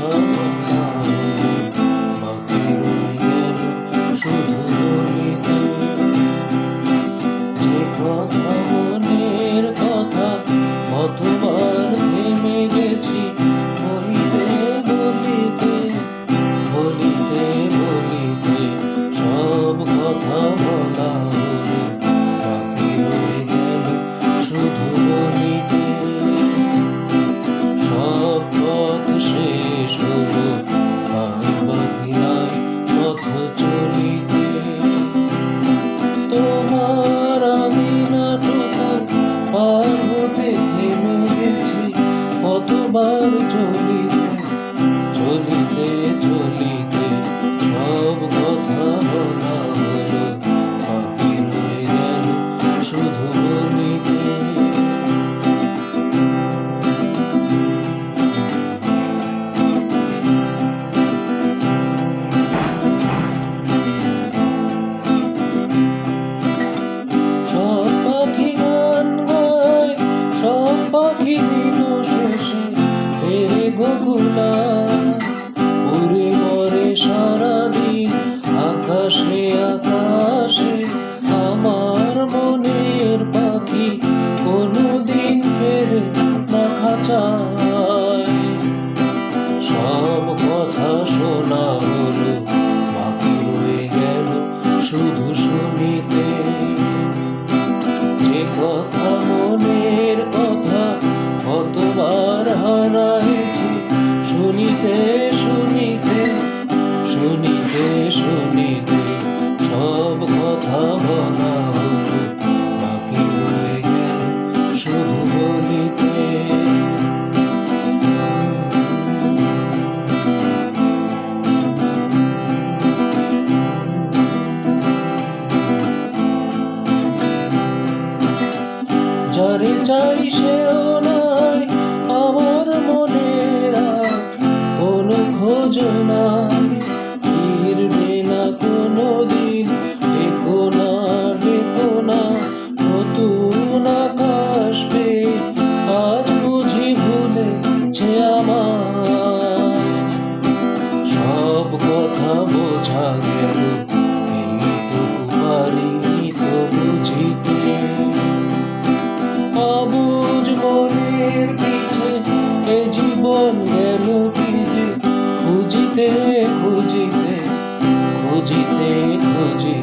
Oh, আমার চলিতে চলিতে চলিতে সব কথা 저린 저 이실. মুখের পিছে এ জীবন গেল খুঁজিতে খুঁজিতে খুঁজিতে খুঁজিতে।